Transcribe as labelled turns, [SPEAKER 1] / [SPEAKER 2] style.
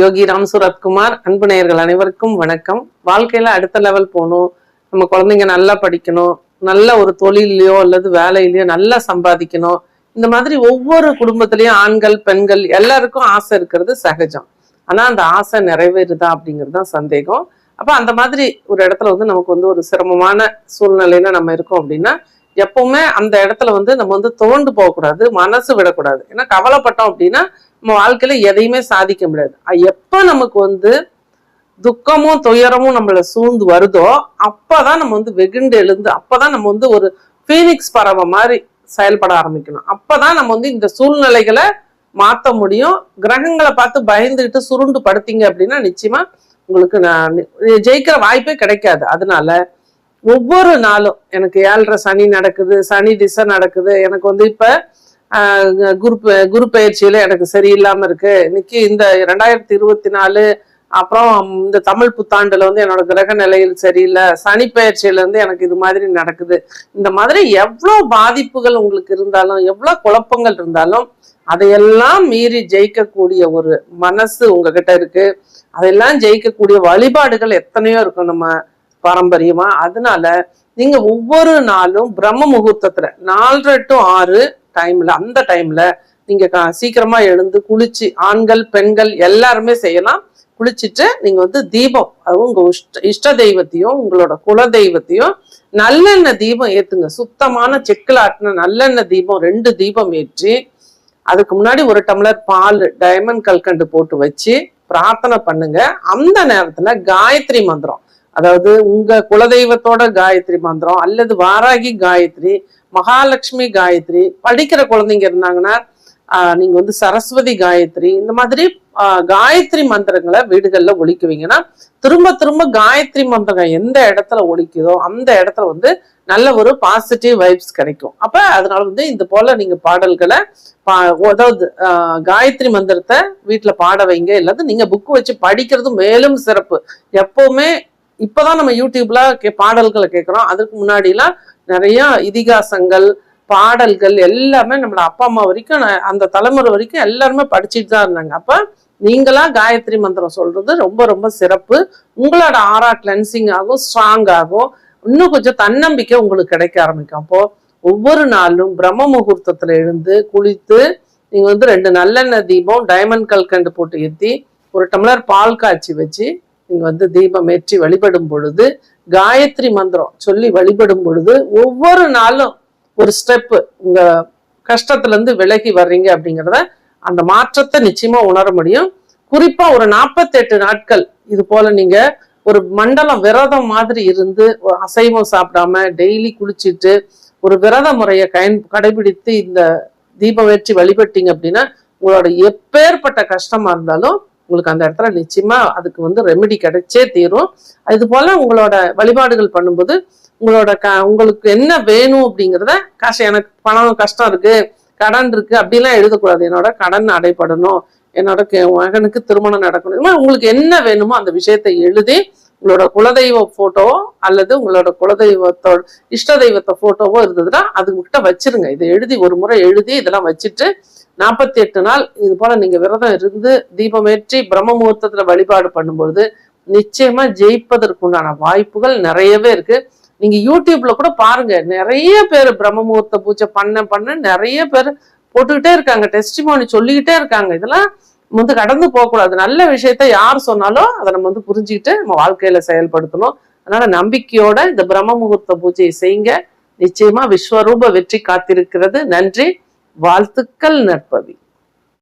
[SPEAKER 1] யோகி ராம் சுரத்குமார் அன்பு நேயர்கள் அனைவருக்கும் வணக்கம். வாழ்க்கையில அடுத்த லெவல் போகணும். நம்ம குழந்தைங்க நல்லா படிக்கணும். நல்ல ஒரு தொழிலையோ அல்லது வேலையிலையோ நல்லா சம்பாதிக்கணும். இந்த மாதிரி ஒவ்வொரு குடும்பத்திலையும் ஆண்கள் பெண்கள் எல்லாருக்கும் ஆசை இருக்கிறது சகஜம். ஆனா அந்த ஆசை நிறைவேறுதா அப்படிங்கிறது தான் சந்தேகம். அப்ப அந்த மாதிரி ஒரு இடத்துல வந்து நமக்கு வந்து ஒரு சிரமமான சூழ்நிலையில நம்ம இருக்கோம் அப்படின்னா எப்பவுமே அந்த இடத்துல வந்து நம்ம வந்து தோண்டு போகக்கூடாது மனசு விடக்கூடாது. ஏன்னா கவலைப்பட்டோம் அப்படின்னா நம்ம வாழ்க்கையில எதையுமே சாதிக்க முடியாது. எப்போ நமக்கு வந்து துக்கமும் துயரமும் நம்மள சூழ்ந்து வருதோ அப்பதான் நம்ம வந்து வெகுண்டு எழுந்து அப்பதான் நம்ம வந்து ஒரு ஃபீனிக்ஸ் பறவை மாதிரி செயல்பட ஆரம்பிக்கணும். அப்பதான் நம்ம வந்து இந்த சூழ்நிலைகளை மாத்த முடியும். கிரகங்களை பார்த்து பயந்துகிட்டு சுருண்டு படுத்தீங்க அப்படின்னா நிச்சயமா உங்களுக்கு நான் ஜெயிக்கிற வாய்ப்பே கிடைக்காது. அதனால ஒவ்வொரு நாளும் எனக்கு ஏழரை சனி நடக்குது சனி திசை நடக்குது. எனக்கு வந்து இப்ப குருப் குரு குரு பயிற்சியில எனக்கு சரியில்லாம இருக்கு. இன்னைக்கு இந்த ரெண்டாயிரத்தி இருபத்தி நாலு அப்புறம் இந்த தமிழ் புத்தாண்டுல வந்து என்னோட கிரக நிலையில் சரியில்லை. சனி பயிற்சியில இருந்து எனக்கு இது மாதிரி நடக்குது. இந்த மாதிரி எவ்வளவு பாதிப்புகள் உங்களுக்கு இருந்தாலும் எவ்வளவு குழப்பங்கள் இருந்தாலும் அதையெல்லாம் மீறி ஜெயிக்கக்கூடிய ஒரு மனசு உங்ககிட்ட இருக்கு. அதெல்லாம் ஜெயிக்கக்கூடிய வழிபாடுகள் எத்தனையோ இருக்கும். நம்ம பாரம்பரியமா? அதனால நீங்க ஒவ்வொரு நாளும் பிரம்ம முகூர்த்தத்துல நாலரை டு ஆறு டைம்ல அந்த டைம்ல நீங்க கா- சீக்கிரமா எழுந்து குளிச்சு ஆண்கள் பெண்கள் எல்லாருமே செய்யலாம். குளிச்சுட்டு நீங்க வந்து தீபம் அதுவும் உங்க இஷ்ட இஷ்ட தெய்வத்தையும் உங்களோட குல தெய்வத்தையும் நல்லெண்ணெய் தீபம் ஏத்துங்க. சுத்தமான செக்கில் ஆட்டின நல்லெண்ணெய் தீபம் ரெண்டு தீபம் ஏற்றி அதுக்கு முன்னாடி ஒரு டம்ளர் பால் டைமண்ட் கல்கண்டு போட்டு வச்சு பிரார்த்தனை பண்ணுங்க. அந்த நேரத்துல காயத்ரி மந்திரம். அதாவது உங்க குலதெய்வத்தோட காயத்ரி மந்திரம் அல்லது வாராகி காயத்ரி மகாலட்சுமி காயத்ரி படிக்கிற குழந்தைங்க இருந்தாங்கன்னா நீங்க வந்து சரஸ்வதி காயத்ரி இந்த மாதிரி காயத்ரி மந்திரங்களை வீடுகள்ல ஒழிக்குவீங்கன்னா திரும்ப திரும்ப காயத்ரி மந்திரம் எந்த இடத்துல ஒழிக்குதோ அந்த இடத்துல வந்து நல்ல ஒரு பாசிட்டிவ் வைப்ஸ் கிடைக்கும். அப்ப அதனால வந்து இந்த போல நீங்க பாடல்களை பா- அதாவது காயத்ரி மந்திரத்தை வீட்டுல பாட வைங்க. இல்லாத நீங்க புக் வச்சு படிக்கிறது மேலும் சிறப்பு. எப்பவுமே இப்போதான் நம்ம யூடியூப்ல கே பாடல்களை கேட்குறோம் அதுக்கு முன்னாடிலாம் நிறைய இதிகாசங்கள் பாடல்கள் எல்லாமே நம்மளோட அப்பா அம்மா வரைக்கும் அந்த தலைமுறை வரைக்கும் எல்லாருமே படிச்சுட்டு தான் இருந்தாங்க. அப்ப நீங்களா காயத்ரி மந்திரம் சொல்றது ரொம்ப ரொம்ப சிறப்பு. உங்களோட ஆரா கிளென்சிங் ஆகும் ஸ்ட்ராங் ஆகும் இன்னும் கொஞ்சம் தன்னம்பிக்கை உங்களுக்கு கிடைக்க ஆரம்பிக்கும். அப்போ ஒவ்வொரு நாளும் பிரம்ம முகூர்த்தத்துல எழுந்து குளித்து நீங்க வந்து ரெண்டு நல்லெண்ணெய் தீபம் டைமண்ட் கல்கண்டு போட்டு ஏற்றி ஒரு டம்ளர் பால் காய்ச்சி வச்சு நீங்க வந்து தீபம் ஏற்றி வழிபடும் பொழுது காயத்ரி மந்திரம் சொல்லி வழிபடும் பொழுது ஒவ்வொரு நாளும் ஒரு ஸ்டெப்பு உங்க கஷ்டத்துல இருந்து விலகி வர்றீங்க அப்படிங்கிறத அந்த மாற்றத்தை நிச்சயமா உணர முடியும். குறிப்பா ஒரு நாற்பத்தெட்டு நாட்கள் இது போல நீங்க ஒரு மண்டலம் விரதம் மாதிரி இருந்து அசைவம் சாப்பிடாம டெய்லி குளிச்சிட்டு ஒரு விரத முறையை கயன் கடைபிடித்து இந்த தீபம் ஏற்றி வழிபட்டீங்க அப்படின்னா உங்களோட எப்பேற்பட்ட கஷ்டமா இருந்தாலும் உங்களுக்கு அந்த இடத்துல நிச்சயமா அதுக்கு வந்து ரெமெடி கிடைச்சே தீரும். இது போல உங்களோட வழிபாடுகள் பண்ணும்போது உங்களோட க உங்களுக்கு என்ன வேணும் அப்படிங்கிறத காசு எனக்கு பணம் கஷ்டம் இருக்கு கடன் இருக்கு அப்படிலாம் எழுதக்கூடாது. என்னோட கடன் அடைபடணும். என்னோட மகனுக்கு திருமணம் நடக்கணும். இது மாதிரி உங்களுக்கு என்ன வேணுமோ அந்த விஷயத்தை எழுதி உங்களோட குலதெய்வ போட்டோவோ அல்லது உங்களோட குலதெய்வத்தோட இஷ்ட தெய்வத்தை போட்டோவோ இருந்ததுன்னா அது கிட்ட வச்சிருங்க. இதை எழுதி ஒரு முறை எழுதி இதெல்லாம் வச்சுட்டு நாற்பத்தி எட்டு நாள் இது போல நீங்க விரதம் இருந்து தீபமேற்றி பிரம்ம முகூர்த்தத்துல வழிபாடு பண்ணும்பொழுது நிச்சயமா ஜெயிப்பதற்குண்டான வாய்ப்புகள் நிறையவே இருக்கு. நீங்க யூடியூப்ல கூட பாருங்க. நிறைய பேர் பிரம்ம முகூர்த்த பூஜை பண்ண பண்ண நிறைய பேர் போட்டுக்கிட்டே இருக்காங்க. டெஸ்டிமோனி சொல்லிக்கிட்டே இருக்காங்க. இதெல்லாம் வந்து கடந்து போகக்கூடாது. நல்ல விஷயத்த யார் சொன்னாலும் அதை நம்ம வந்து புரிஞ்சுக்கிட்டு நம்ம வாழ்க்கையில செயல்படுத்தணும். அதனால நம்பிக்கையோட இந்த பிரம்ம முகூர்த்த பூஜையை செய்யுங்க. நிச்சயமா விஸ்வரூப வெற்றி காத்திருக்கிறது. நன்றி. வாழ்த்துக்கள் நற்பவி.